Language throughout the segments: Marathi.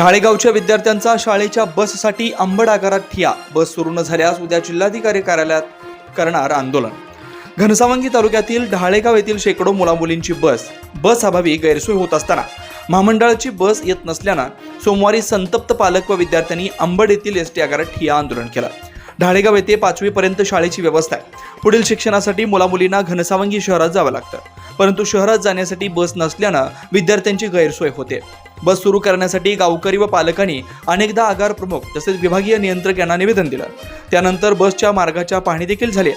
ढाळेगावच्या विद्यार्थ्यांचा शाळेच्या बससाठी आंबड आकारात ठिया. बस सुरू न झाल्यास उद्या जिल्हाधिकारी कार्यालयात करणार आंदोलन. घनसावंगी तालुक्यातील ढाळेगाव येथील शेकडो मुलामुलींची बस बस अभावी गैरसोय होत असताना महामंडळाची बस येत नसल्यानं सोमवारी संतप्त पालक व विद्यार्थ्यांनी आंबड येथील एस टी आगारात ठिया आंदोलन केलं. ढाळेगाव येथे पाचवीपर्यंत शाळेची व्यवस्था आहे. पुढील शिक्षणासाठी मुलामुलींना घनसावंगी शहरात जावं लागतं. परंतु शहरात जाण्यासाठी बस नसल्यानं विद्यार्थ्यांची गैरसोय होते. बस सुरू करण्यासाठी गावकरी व पालकांनी अनेकदा आगार प्रमुख तसेच विभागीय नियंत्रक यांना निवेदन दिलं. त्यानंतर बसच्या मार्गाच्या पाहणी देखील झाली.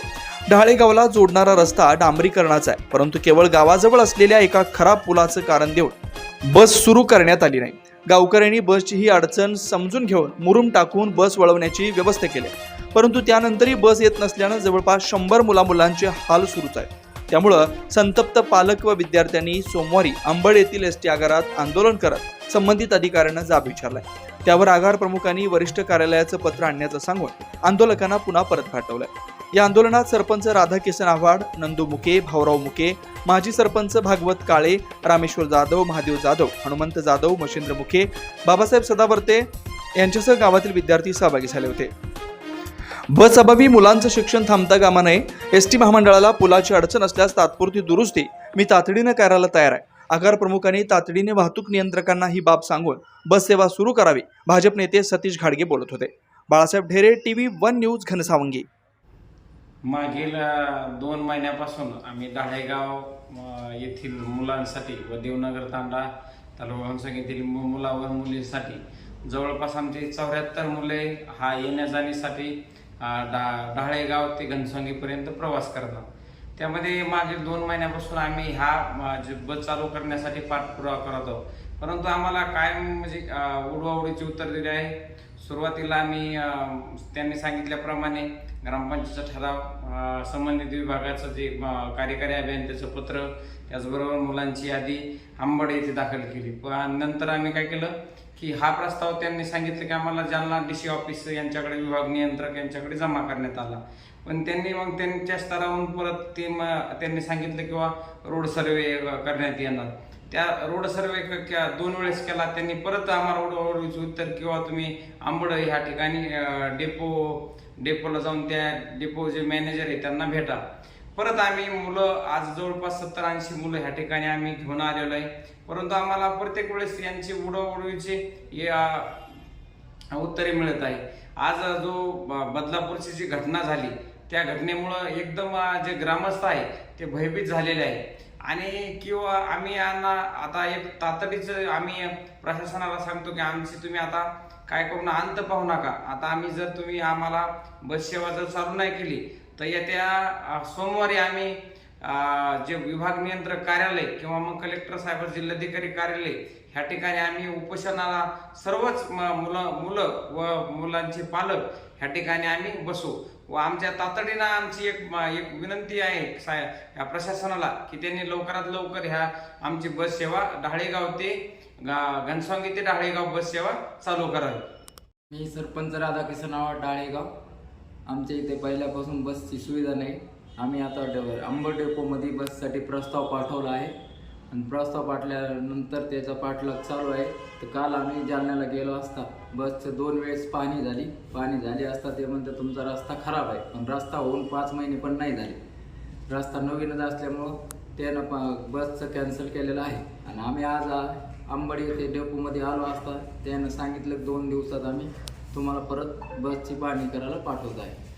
ढाळेगावला जोडणारा रस्ता डांबरीकरणाचा आहे परंतु केवळ गावाजवळ असलेल्या एका खराब पुलाचं कारण देऊन बस सुरू करण्यात आली नाही. गावकऱ्यांनी बसची ही अडचण समजून घेऊन मुरुम टाकून बस वळवण्याची व्यवस्था केली. परंतु त्यानंतरही बस येत नसल्यानं जवळपास शंभर मुलामुलांचे हाल सुरूच आहेत. त्यामुळं संतप्त पालक व विद्यार्थ्यांनी सोमवारी अंबड येथील एस टी आगारात आंदोलन करत संबंधित अधिकाऱ्यांना जाब विचारलाय. त्यावर आगार प्रमुखांनी वरिष्ठ कार्यालयाचं पत्र आणण्याचं सांगून आंदोलकांना पुन्हा परत पाठवलंय. या आंदोलनात सरपंच राधाकिशन आव्हाड नंदू मुके भाऊराव मुके माजी सरपंच भागवत काळे रामेश्वर जाधव महादेव जाधव हनुमंत जाधव मशिंद्र मुखे बाबासाहेब सदावर्ते यांच्यासह गावातील विद्यार्थी सहभागी झाले होते. बस अभावी मुलांचं शिक्षण थांबता कामा नये. एस टी महामंडळाला पुलाची अडचण असल्यास तात्पुरती दुरुस्ती मी तातडीनं करायला तयार आहे. आगार प्रमुखांनी तातडीने वाहतूक नियंत्रकांना ही बाब सांगून बस सेवा सुरू करावी. भाजप नेते सतीश घाडगे बोलत होते. Balasaheb Dhere T V one news Ghansawangi. मागील दोन महिन्यापासून आम्ही दाढेगाव येथील मुलांसाठी व देवनगर तांडा तालुका घनसंग येथील मुलावर मुलींसाठी जवळपास आमचे चौऱ्याहत्तर मुले हा येण्या जाण्यासाठी डा ढाळेगाव ते घनसंगीपर्यंत प्रवास करतात त्यामध्ये मागील दोन महिन्यापासून आम्ही हा बस चालू करण्यासाठी पाठपुरावा करत आहोत. परंतु आम्हाला कायम म्हणजे उडवाउडीची उत्तर दिले आहे. सुरुवातीला आम्ही त्यांनी सांगितल्याप्रमाणे ग्रामपंचायतचा ठराव संबंधित विभागाचं जे कार्यकारी अभियंत्याचं पत्र त्याचबरोबर मुलांची यादी आंबड येथे दाखल केली. पण नंतर आम्ही काय केलं? की हा प्रस्ताव त्यांनी सांगितलं की आम्हाला जालना डी सी ऑफिस यांच्याकडे विभाग नियंत्रक यांच्याकडे जमा करण्यात आला. पण त्यांनी मग त्यांच्या स्तरावरून परत ते मग त्यांनी सांगितलं किंवा रोड सर्वे करण्यात येणार. त्या रोड सर्वे दोन वेळेस केला. त्यांनी परत आम्हाला रोड उत्तर किंवा तुम्ही आंबड ह्या ठिकाणी डेपो डेपोला जाऊन त्या डेपो जे मॅनेजर आहे त्यांना भेटा. परत आम्ही मुलं आज जवळपास सत्तर ऐंशी मुलं ह्या ठिकाणी आम्ही घेऊन आलेलो आहे. परंतु आम्हाला प्रत्येक वेळेस यांची उडवडवीची या उत्तरे मिळत आहे. आज जो ब- बदलापूरची जी घटना झाली त्या घटनेमुळं एकदम जे ग्रामस्थ आहे ते भयभीत झालेले आहे. आणि किंवा आम्ही यांना आता एक तातडीचं आम्ही प्रशासनाला सांगतो की आमची तुम्ही आता काय करून अंत पाहू नका. आता आम्ही जर तुम्ही आम्हाला बस सेवा जर चालू नाही केली तर येत्या सोमवारी आम्ही जे विभाग नियंत्रक कार्यालय किंवा मग कलेक्टर साहेब जिल्हाधिकारी कार्यालय ह्या ठिकाणी आम्ही उपोषणाला सर्वच मुलं मुलं व मुलांचे पालक ह्या ठिकाणी आम्ही बसू. व आमच्या तातडीनं आमची एक एक विनंती आहे साय या प्रशासनाला की त्यांनी लवकरात लवकर ह्या आमची बस सेवा ढाळेगाव ते गा- ते ढाळेगाव बस सेवा चालू करावी. मी सरपंच राधाकिशन डाळेगाव आमच्या इथे पहिल्यापासून बसची सुविधा नाही. आम्ही आता डे- अंबड डेपोमध्ये बससाठी प्रस्ताव पाठवला आहे. आणि प्रस्ताव पाठल्यानंतर त्याचा पाठलाग चालू आहे. तर काल आम्ही जालन्याला गेलो असता बसचं दोन वेळेस पाहणी झाली. पाहणी झाली असता ते म्हणतात तुमचा रस्ता खराब आहे. पण रस्ता होऊन पाच महिने पण नाही झाले. रस्ता नवीनच असल्यामुळं त्यानं प बसचं कॅन्सल केलेलं आहे. आणि आम्ही आज अंबड अंबडी येथे डेपोमध्ये आलो असता त्यानं सांगितलं की दोन दिवसात आम्ही तुम्हाला परत बसची पाहणी करायला पाठवत आहे.